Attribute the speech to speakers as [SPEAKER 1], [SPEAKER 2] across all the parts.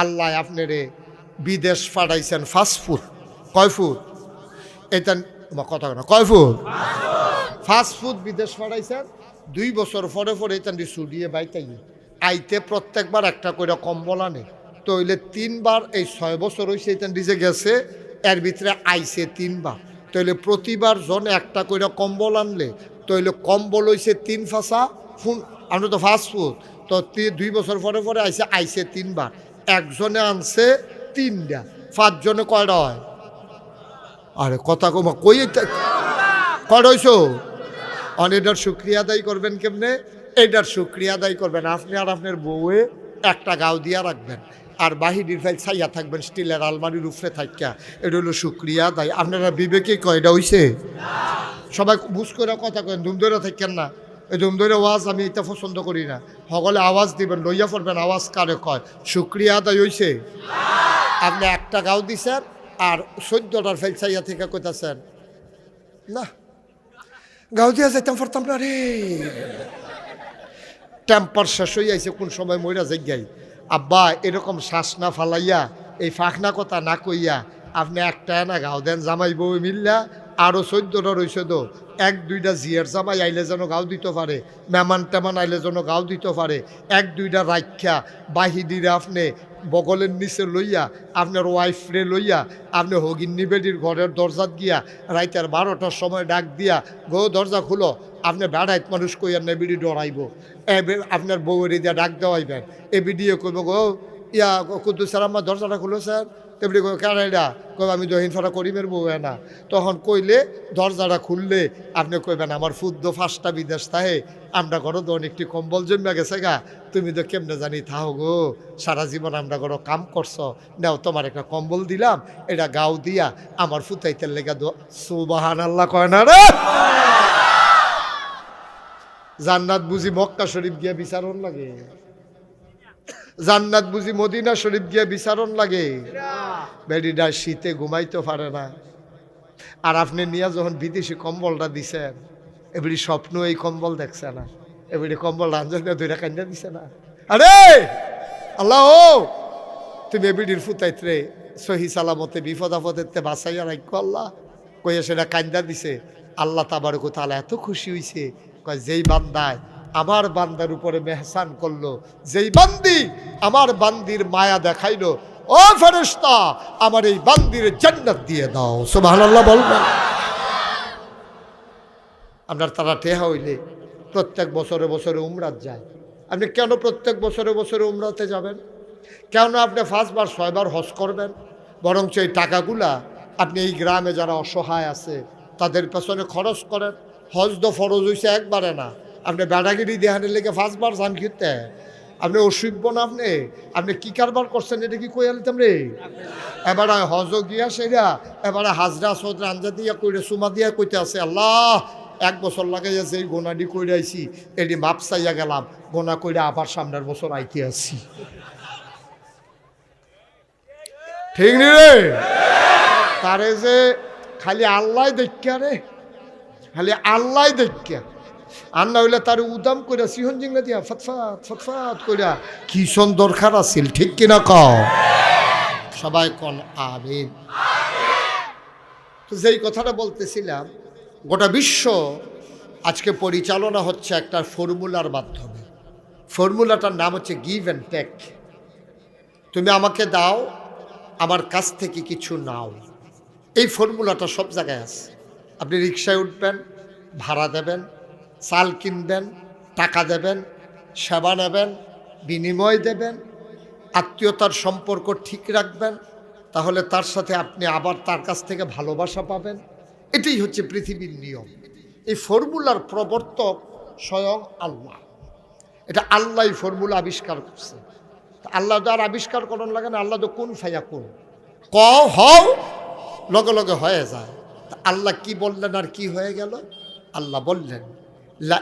[SPEAKER 1] আল্লাহ আপনারে বিদেশ পাঠাইছেন ফাস্ট ফুড কয় ফুট এটা কথা না। কয় ফুট ফাস্ট ফুড বিদেশ পাঠাইছেন। দুই বছর পরে পরে এটা সুডিয়ে বাইতাই। আইতে প্রত্যেকবার একটা করে কম্বল আনে। তো তইলে তিনবার, এই ছয় বছর হয়েছে এটা দিছে গেছে, এর ভিতরে আইছে তিনবার। তইলে প্রতিবার জন একটা করে কম্বল আনলে, তইলে কম্বল হইছে তিন ফাঁসা, ফুন আমরা তো ফাস্ট ফুড তো দুই বছর পরে পরে আইছে আইছে তিনবার। একজনে আনছে তিনটা। পাঁচজনে কয়টা হয়? আরে কথা কমা, কই কয়টা হইছো? অন, এটার শুক্রিয়া আদায় করবেন কেমনে? এটার শুক্রিয়া আদায় করবেন। আপনি আর আপনার বউয়ে একটা গাও দিয়া রাখবেন। আর বাহিনীর ফাইল ছাইয়া থাকবেন স্টিলের আলমারির উপরে থাকিয়া এটা হলো শুক্রিয়া আদায়। আপনারা বিবেকে কয় এটা হইছে? সবাই বুঝ করে কথা কেন ধুম ধরে থাকেন না। এই ধরে আওয়াজ আমি এটা পছন্দ করি না। সকলে আওয়াজ দিবেন, লইয়া পড়বেন, আওয়াজ কারে কয়? শুক্রিয়া আদায় হইছে? আপনি একটা গাও দিছেন আর চোদ্দটার ফেল চাইয়া থেকে কইতাছেন। না। গাও দিয়া যাইতাম পারতাম না রে। টেম্পার শেষ হয়ে আইছে, কোন সময় মইরা যাই আব্বা, এরকম শ্বাস না ফালাইয়া, এই ফাঁকনা কথা না কইয়া, আপনি একটা না গাও দেন, জামাই বউ মিল্লা আরও চোদ্দটা রয়েছে তো। এক, দুইটা জিয়ার জামাই আইলে যেন গাও দিতে পারে মেমান টেমান আইলে যেন গাও দিতে পারে। এক, দুইটা রাখ্যা বাহিদিরে আপনি বগলের নিচে লইয়া, আপনার ওয়াইফরে লইয়া, আপনি হগিন্নি বেডির ঘরের দরজাত গিয়া, রাইতের বারোটার সময় ডাক দিয়া, গো দরজা খুলো, আপনি বেড়াইত মানুষ কইয়ার না বিড়ি ডরাইব। আপনার বউয়ের দিয়া ডাক দেওয়াইবেন। এ বিডিও কইব, গো, ইয়া কুদ্দু স্যার আমার দরজাটা খুলো, স্যার। তেমনি কই কেন এটা? কই আমি দহিন ফাটা করিমের বউ না। তখন কইলে, দরজাটা খুললে আপনি কইবেন, আমার ফুদ্দ ফাঁসটা বিদেশ তাহে আমরা ঘর তো একটি কম্বল জমিয়া গেছে গা, তুমি তো কেমনে জানি থাও গো, সারা জীবন আমরা ঘর কাম করছ, নাও তোমার একটা কম্বল দিলাম, এটা গাও দিয়া আমার ফুতাইতে লেগা দো সুবাহান আল্লাহ কয় না রে? জান্নাত বুঝি মক্কা শরীফ গিয়া বিচারণ লাগে। জান্নাত বুঝি মদিনা শরীফ গিয়া বিচারণ লাগে। বেডিটা শীতে ঘুমাইতে পারে না। আর আপনি নিয়ে যখন বিদেশি কম্বলটা দিছেন এবারে স্বপ্ন এই কম্বল দেখছে না। এবারে কম্বল রাঞ্জন ধরে কান্দা দিছে না। আরে! আল্লাহ ও! তুমি এবিডির ফুতাইত্রে সহি সালামতে বিপদ আপদেরতে বাঁচাইয়া রাখো আল্লাহ। কইয়া সেটা কান্দা দিছে। আল্লাহ তাবারকু তালা এত খুশি হইছে। কয় যেই বান্দায় আমার বান্দার উপরে মেহসান করল। যেই বান্দি আমার বান্দির মায়া দেখাইলো, ও ফেরেশতা, আমার এই বান্দির জান্নাত দিয়ে দাও। সুবহানাল্লাহ বলবেন আপনার তারা টেহা হইলে প্রত্যেক বছরে বছরে উমরাত যায় আপনি কেন প্রত্যেক বছরে বছরে উমরাতে যাবেন? কেন আপনি পাঁচবার ছয়বার হজ করবেন? বরঞ্চ এই টাকাগুলা আপনি এই গ্রামে যারা অসহায় আছে, তাদের পেছনে খরচ করেন। হজ তো ফরজ হয়েছে একবারে না। আপনি বেড়াগিরি দেহানের লেগে পাঁচবার যান খেতে আপনি অসুভ্য না আপনি? আপনি কি কারবার করছেন, এটা কি কই আলিতাম রে? এবারে হজ গিয়া সেরা, এবারে হাজরা সদরা আঞ্জা দিয়া কইরে সুমা দিয়া কইতে আছে, আল্লাহ, এক বছর লাগাইয়া যে গোনাডি কইরে আইছি, এটি মাপ চাইয়া গেলাম গোনা কইরে আবার সামনের বছর আইতে আসি ঠিক নি রে? তারে যে খালি আল্লাহ দেখা রে, খালি আল্লাহ দেখা আর হইলে তার উদাম কইরা, সিহন জিংলা দিয়া ফতফাত ফতফাত কি সন দরকার আছিল, ঠিক কিনা কও? সবাই কন, আমিন। তো যেই কথাটা বলতেছিলাম, গোটা বিশ্ব আজকে পরিচালনা হচ্ছে একটা ফর্মুলার মাধ্যমে। ফর্মুলাটার নাম হচ্ছে গিভ অ্যান্ড টেক তুমি আমাকে দাও, আমার কাছ থেকে কিছু নাও। এই ফর্মুলাটা সব জায়গায় আছে। আপনি রিক্সায় উঠবেন, ভাড়া দেবেন চাল কিনবেন, টাকা দেবেন, সেবা নেবেন, বিনিময় দেবেন, আত্মীয়তার সম্পর্ক ঠিক রাখবেন, তাহলে তার সাথে আপনি আবার তার কাছ থেকে ভালোবাসা পাবেন। এটাই হচ্ছে পৃথিবীর নিয়ম। এই ফর্মুলার প্রবর্তক স্বয়ং আল্লাহ। এটা আল্লাহ ফর্মুলা আবিষ্কার করছে। আল্লাহ তো আর আবিষ্কার করন লাগে না, আল্লাহ তো কোন ফাইয়া কোন? ক হও লগে লগে হয়ে যায়। আল্লাহ কি বললেন আর কি হয়ে গেল? আল্লাহ বললেন লা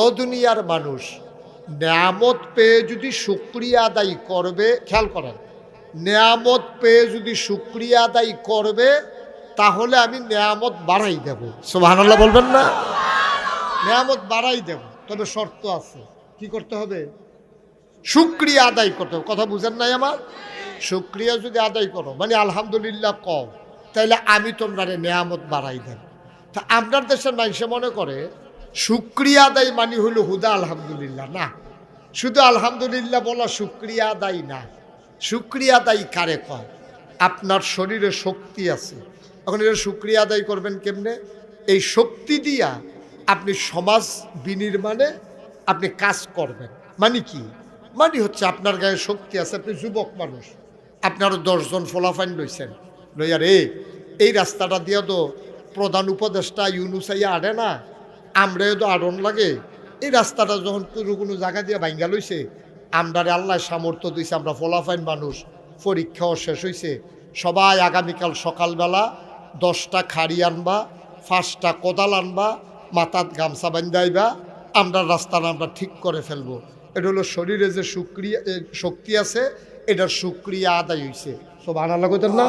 [SPEAKER 1] ও দুনিয়ার মানুষ, নেয়ামত পেয়ে যদি শুক্রিয়া আদায় করবে, খেয়াল করেন, নেয়ামত পেয়ে যদি শুক্রিয়া আদায় করবে, তাহলে আমি নেয়ামত বাড়াই দেব। সুবহানাল্লাহ বলবেন না? নেয়ামত বাড়াই দেব, তবে শর্ত আছে, কি করতে হবে? শুক্রিয়া আদায় করতে হবে। কথা বুঝেন নাই আমার? শুক্রিয়া যদি আদায় করো মানে আলহামদুলিল্লাহ কম। তাইলে আমি তোমরা নেয়ামত বাড়াই দেন। তা আপনার দেশের মানুষে মনে করে, শুক্রিয়া আদায় মানে হলো হুদা, আলহামদুলিল্লাহ, না। শুধু আলহামদুলিল্লাহ বলা শুক্রিয়া আদায় না। শুক্রিয়া আদায় কারে কয়? আপনার শরীরে শক্তি আছে। এখন এটা শুক্রিয়া আদায় করবেন কেমনে? এই শক্তি দিয়া আপনি সমাজ বিনির্মাণে আপনি কাজ করবেন। মানে কি? মানে হচ্ছে আপনার গায়ে শক্তি আছে, আপনি যুবক মানুষ। আপনারও দশজন ফলাফাইন লইছেন। লইয়া রে, এই রাস্তাটা দিয়া তো প্রধান উপদেষ্টা ইউনুসাইয়া আড়ে না, আমরাও তো আড়ন লাগে। এই রাস্তাটা যখন কোনো কোনো জায়গা দিয়ে ভাঙ্গা লইছে, আমরারে আল্লাহ সামর্থ্য দিয়েছে আমরা ফলাফাইন মানুষ, পরীক্ষাও শেষ হয়েছে সবাই আগামীকাল সকালবেলা দশটা খাড়ি আনবা, পাঁচটা কোদাল আনবা, মাথাত গামছা বান্ধাইবা আমরা রাস্তাটা আমরা ঠিক করে ফেলব। এটা হলো শরীরে যে সুক্রিয়া শক্তি আছে এটার সুক্রিয়া আদায় হয়েছে সব আনা লাগতেন না?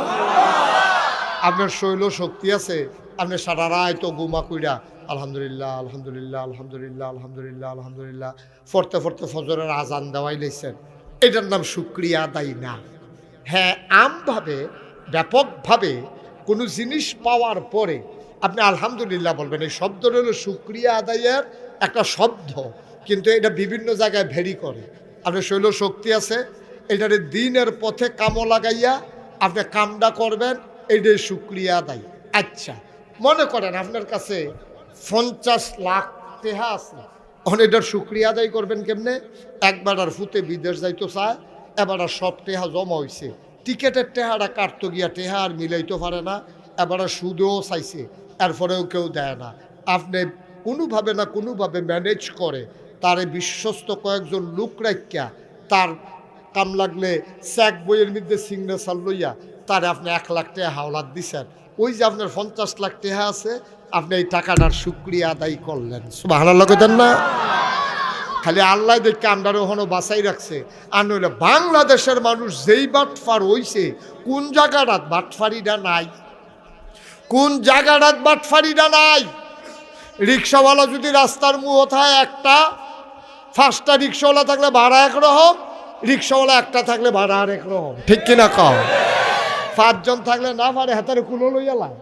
[SPEAKER 1] আপনার শৈল শক্তি আছে, আপনি সারা রায় তো গুমা কইরা আলহামদুলিল্লাহ আলহামদুলিল্লাহ আলহামদুলিল্লাহ আলহামদুলিল্লাহ আলহামদুলিল্লাহ, ফরতে ফরতে ফজরের আজান দেওয়াই লেছেন এটার নাম সুক্রিয়া আদায় না। হ্যাঁ আমভাবে, ব্যাপকভাবে কোনো জিনিস পাওয়ার পরে আপনি আলহামদুলিল্লাহ বলবেন। এই শব্দটা হলো সুক্রিয়া আদায়ের একটা শব্দ, কিন্তু এটা বিভিন্ন জায়গায় ভেরি করে। আপনার শৈল শক্তি আছে এটারে দিনের পথে কামো লাগাইয়া আপনি কামটা করবেন এইটাই সুক্রিয়া আদায়। আচ্ছা মনে করেন আপনার কাছে পঞ্চাশ লাখ টেহা আছে। এখন এটার সুক্রিয়া আদায় করবেন কেমনে? একবার আর ফুতে বিদেশ যাইতো চায় এবার আর সব টেহা জমা হয়েছে টিকেটের টেহাটা কাটতো গিয়া, টেহা আর মিলাইতে পারে না, এবার সুদেও চাইছে, এরপরেও কেউ দেয় না। আপনি কোনোভাবে না কোনোভাবে ম্যানেজ করে, তারে বিশ্বস্ত কয়েকজন লোক রাখিয়া তার কাম লাগলে স্যাক বইয়ের মধ্যে সিগনেচার লইয়া, তারে আপনি এক লাখ টাকা হাওলাত দিছেন। ওই যে আপনার পঞ্চাশ লাখ টাকা আছে, আপনি এই টাকাটার সুক্রিয়া আদায় করলেন। ভালো লাগতেন না? খালি আল্লাহ দেখে আমরা ওখানে বাঁচাই রাখছে। আর নইলে বাংলাদেশের মানুষ যেই বাটফার হইছে, কোন জায়গাটাত বাটফারিটা নাই? কোন জায়গাটাত বাটফারিটা নাই? রিক্সাওয়ালা যদি রাস্তার মুহ থাকে একটা, পাঁচটা রিক্সাওয়ালা থাকলে ভাড়া একরকম রিক্সাওয়ালা একটা থাকলে ভাড়া আরেক একরকম। ঠিক কিনা কম পাঁচজন থাকলে না পারে হাতারে কুলো লইয়া লাই।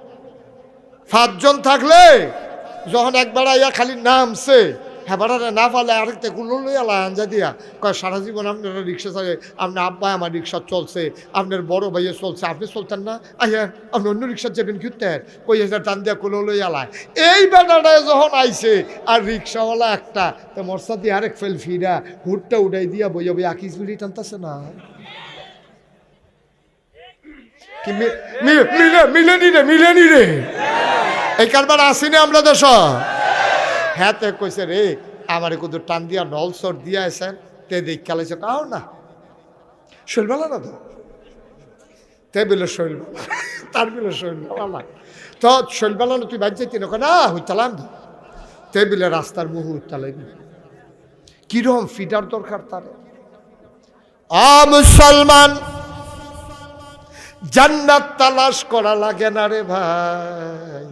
[SPEAKER 1] পাঁচজন থাকলে যখন একবার আইয়া খালি নামছে হেবারে না পালে আরেকটা কুলো লইয়া লাই আঞ্জা দিয়া। কয়, সারা জীবন আপনারা রিক্সা চালে আপনার আব্বা আমার রিক্সা চলছে, আপনার বড় ভাইয়ে চলছে, আপনি চলতেন না? আইয়া, আপনি অন্য রিক্সা যাবেন ঘুরতেন কই হাজার টান দিয়া কুলো লইয়া লাই এই বেটাটায় যখন আইছে, আর রিক্সাওয়ালা একটা, তো মরসা দিয়ে আরেক ফেল ফিরা, হুটটা উঠাই দিয়া বইয়া বইয়া, আকিস বিড়ি টানতেছে না? কি মিলে মিলে নি রে মিলে নি রে। এই কারবার আসিনি আমরা দেশ। হ্যাঁ তে কইছে, রে, আমার কুদু টান দিয়া নল সর দিয়া এসেন তে দেখ কালাইছে কাও না। শৈলবেলা না তো? তে বিলে শৈল তার বিলে শৈলবেলা তো শৈলবেলা না তুই বাজ্যে তিন না হইতালাম তো বিলে রাস্তার মুহ উত্তালাই কীরকম ফিটার দরকার তার? আ, মুসলমান, জান্নাত তালাশ করা লাগে না রে ভাই।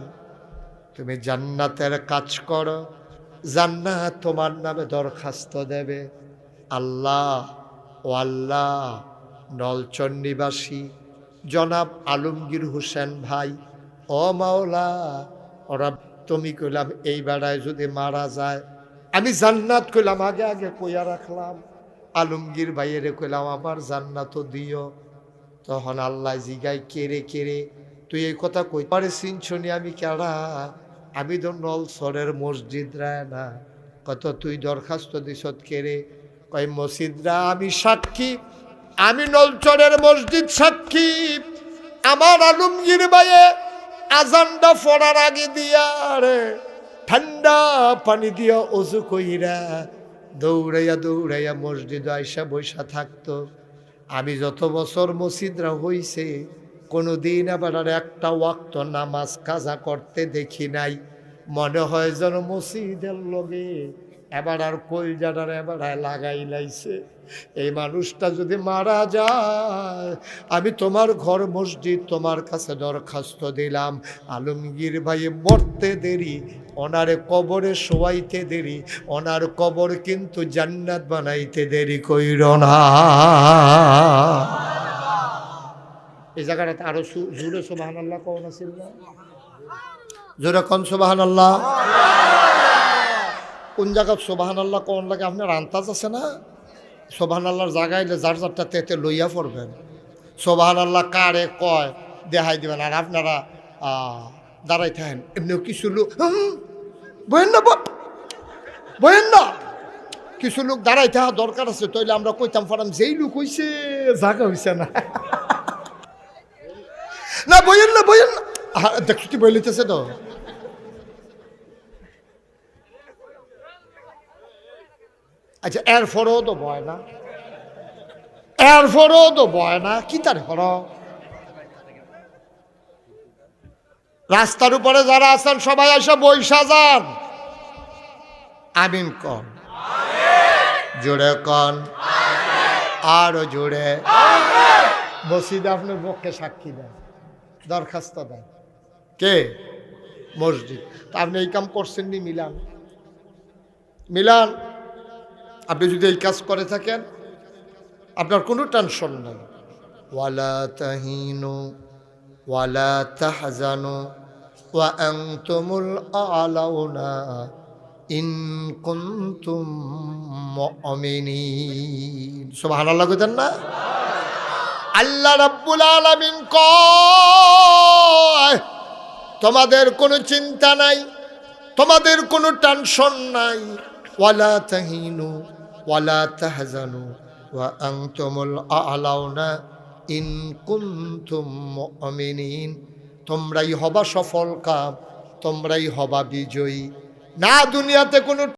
[SPEAKER 1] তুমি জান্নাতের কাজ করো। জান্নাত তোমার নামে দরখাস্ত দেবে। আল্লাহ, ও আল্লাহ, নলচর নিবাসী, জনাব আলমগীর হোসেন ভাই, ও মাওলা ওরা তুমি কইলাম, এই বেড়ায় যদি মারা যায়, আমি জান্নাত কইলাম, আগে আগে কইয়া রাখলাম। আলমগীর ভাইয়েরে কইলাম, আমার জান্নাতও দিও। তখন আল্লাহ জিগাই কেড়ে কেড়ে, তুই এই কথা কই? পারে চিনছনি আমি কেডা? আমি তো নলসরের মসজিদ রায় না, কত তুই দরখাস্ত দিছত কেড়ে কয় মসজিদরা আমি সাক্ষী, আমি নলচরের মসজিদ সাক্ষী। আমার আলমগীর বাইয়ে আজানটা ফোড়ার আগে দিয়া রে, ঠান্ডা পানি দিয়া অজু কইরা দৌড়াইয়া দৌড়াইয়া মসজিদ আইসা বৈশা থাকতো। আমি যত বছর মসজিদরা হইছে কোনো দিন আবার আর একটা ওয়াক্ত নামাজ কাজা করতে দেখি নাই। মনে হয় যেন মসজিদের লগে এবার আর কলজাটার এবার আর লাগাই লাইছে। এই মানুষটা যদি মারা যায়, আমি তোমার ঘর মসজিদ তোমার কাছে দরখাস্ত দিলাম। আলমগীর ভাই মরতে দেরি, ওনারে কবরে শোয়াইতে দেরি, ওনার কবর কিন্তু জান্নাত বানাইতে দেরি কইর না। এই জায়গাটাতে আরও জোরে সোবাহান আল্লাহ আছিল না জোরে সোবাহান আল্লাহ কোন জায়গায় সোবাহান আল্লাহ কোন লাগে? আপনার আন্তাজ আছে না? সোবাহান আল্লাহর জায়গায় যার যারটা তেতে লইয়া পড়বেন। সোবাহান আল্লাহ কারে কয়, দেখাই দিবেন। আর আপনারা দাঁড়াই থাকেন এমনিও কিছু লোক বহেন না ব- বহেন না। কিছু লোক দাঁড়াই থাকা দরকার আছে। তইলে আমরা কইতাম পারাম যেই লোক হইছে জায়গা হইছে না। না বইয়েন না বইয়েন না। দেখছ তুই বই লিতেছে তো? আচ্ছা এরপরেও তো বয় না। এরপরেও তো বয় না কি তার হর রাস্তার উপরে যারা আছেন সবাই এসে বৈশা যান আমিন কন। জোরে কন। আরও জোরে। মসজিদ আপনার পক্ষে সাক্ষী দেন। দরখাস্ত দেন কে? মসজিদ। তা আপনি এই কাম করছেন নি মিলান। মিলান, আপনি যদি এই কাজ করে থাকেন, আপনার কোনো টেনশন নেই। ওয়ালা তাহিনু, ওয়ালা তাহজানু, ওয়া আনতুমুল আলাউনা ইন কুনতুম মুমিনিন। সুবহানাল্লাহ কইতেন না? আল্লাহ রাব্বুল আলামিন কয়, তোমাদের কোনো চিন্তা নাই, তোমাদের কোনো টেনশন নাই। ওয়ালা তাহিনু, ওয়ালা তাহজানু, ওয়া আনতুমুল আলাউনা ইন কুনতুম মুমিনিন। তোমরাই হবা সফল কাম, তোমরাই হবা বিজয়ী। না দুনিয়াতে কোনো